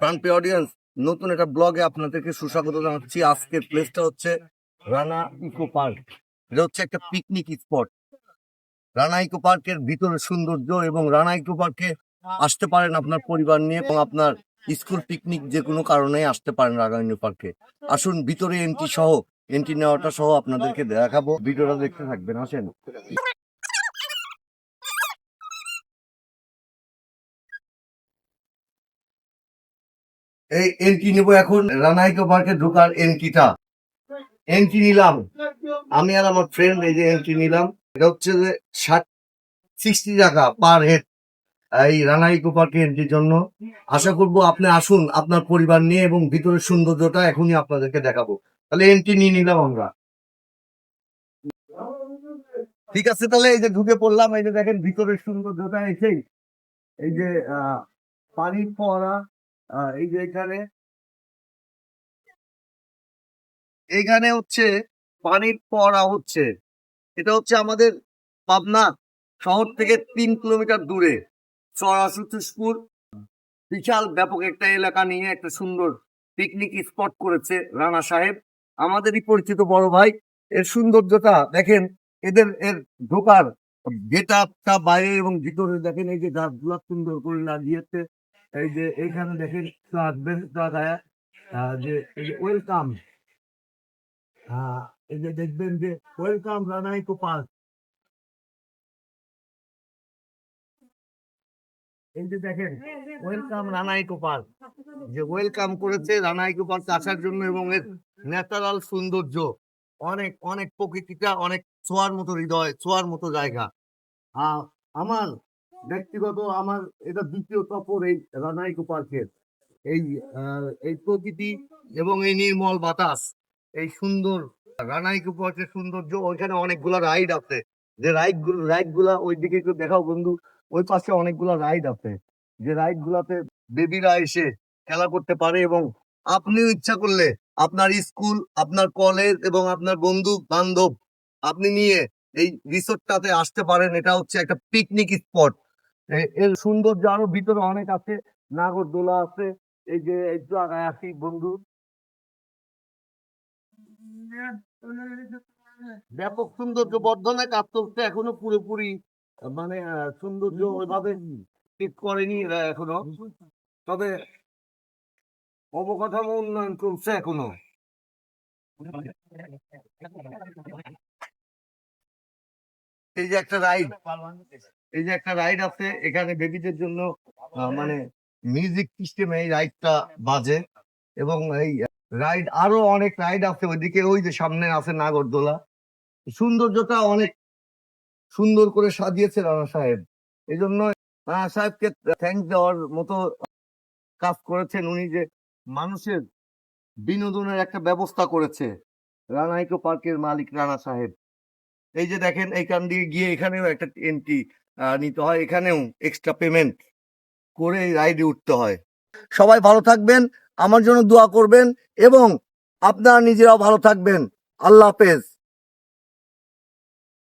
প্রাণপ্রিয় অডিয়েন্স নতুন একটা ব্লগে আপনাদেরকে সুস্বাগত জানাচ্ছি। আজকের প্লেসটা হচ্ছে রানা ইকো পার্ক এটা হচ্ছে একটা পিকনিক স্পট রানা ইকো পার্কের ভিতরে সৌন্দর্য এবং রানা ইকো পার্কে আসতে পারেন আপনার পরিবার নিয়ে এবং আপনার স্কুল পিকনিক যে কোনো কারণে আসতে পারেন রানা ইকো পার্কে আসুন, ভিতরে এন্ট্রি সহ এন্ট্রি নেওয়াটা সহ আপনাদেরকে দেখাবো। ভিডিওটা দেখতে থাকবেন, আসেন। এই এন্ট্রি নেব এখন রানাইকো পার্কে ঢোকার এন্ট্রিটা। এন্ট্রি নিলাম। আমি আর আমার ফ্রেন্ড এই যে এন্ট্রি নিলাম। এটা হচ্ছে যে ষাট সিক্সটি টাকা পার হেড এই রানাইকো পার্কে এন্ট্রির জন্য। আশা করব আপনি আসুন আপনার পরিবার নিয়ে এবং ভিতরের সৌন্দর্যটা এখনই আপনাদেরকে দেখাবো। তাহলে এন্ট্রি নিয়ে নিলাম আমরা। ঠিক আছে, তাহলে এই যে ঢুকে পড়লাম। এই যে দেখেন ভিতরের সৌন্দর্যটা এসেই। এই যে পানির ফোয়ারা এই যে এখানে এখানে হচ্ছে পানির পড়া হচ্ছে। এটা হচ্ছে আমাদের পাবনা শহর থেকে তিন কিলোমিটার দূরে। চরাসুতুষপুর বিশাল ব্যাপক একটা এলাকা নিয়ে একটা সুন্দর পিকনিক স্পট করেছে রানা সাহেব। আমাদেরই পরিচিত বড় ভাই। এর সৌন্দর্যটা দেখেন, এদের, এর ঢোকার গেট আপটা বাইরে এবং ভিতরে দেখেন এই যে গাছগুলা সুন্দর করে লাগিয়েছে। এই যে এখানে দেখেন যে ওয়েলকাম। এই যে দেখবেন যে ওয়েলকাম রানাইকো পার্ক এই যে দেখেন ওয়েলকাম রানাইকো পার্ক যে ওয়েলকাম করেছে রানাইকো পার্ক আসার জন্য এবং এর ন্যাচারাল সৌন্দর্য। অনেক অনেক প্রকৃতিটা অনেক ছোঁয়ার মতো হৃদয় ছোঁয়ার মতো জায়গা। আহ, আমার ব্যক্তিগত আমার এটা দ্বিতীয় তপর এই রানাইকো পার্কের। এই এই প্রকৃতি এবং এই নির্মল বাতাস, এই সুন্দর রানাইকো পার্কের সৌন্দর্য, ওইখানে অনেকগুলা রাইড আছে। যে রাইড রাইডগুলা ওই দিকে একটু দেখাও বন্ধু, ওই পাশে অনেকগুলা রাইড আছে। যে রাইড গুলাতে বেবিরা এসে খেলা করতে পারে এবং আপনিও ইচ্ছা করলে আপনার স্কুল, আপনার কলেজ এবং আপনার বন্ধু বান্ধব আপনি নিয়ে এই রিসোর্টটাতে আসতে পারেন। এটা হচ্ছে একটা পিকনিক স্পট। এর সৌন্দর্য আরও ভিতরে অনেক আছে। নাগরদোলা আছে, এই যে একটু আগায় আসি বন্ধু। ব্যাপক সৌন্দর্য বর্ধনে কাজ চলছে, এখনও পুরোপুরি মানে সৌন্দর্য ওইভাবে ঠিক করেনি এখনও। তবে অবকাঠামো উন্নয়ন চলছে এখনও। এই যে একটা রাইড। এই যে একটা রাইড আছে, এখানে বেবিদের জন্য মানে মিউজিক সিস্টেমে এই রাইডটা বাজে এবং এই রাইড আরও অনেক রাইড আছে ওইদিকে, ওই যে সামনে আছে নাগরদোলা। সৌন্দর্যটা অনেক সুন্দর করে সাজিয়েছে রানা সাহেব। এই জন্য রানা সাহেবকে থ্যাংক দেওয়ার মতো কাজ করেছেন উনি যে মানুষের বিনোদনের একটা ব্যবস্থা করেছে রানা ইকো পার্কের মালিক রানা সাহেব। এই যে দেখেন, এইখান দিয়ে গিয়ে এখানেও একটা এন্ট্রি নিতে হয়। এখানেও এক্সট্রা পেমেন্ট করে রাইডে উঠতে হয়। সবাই ভালো থাকবেন, আমার জন্য দোয়া করবেন এবং আপনারা নিজেরাও ভালো থাকবেন। আল্লাহ হাফেজ।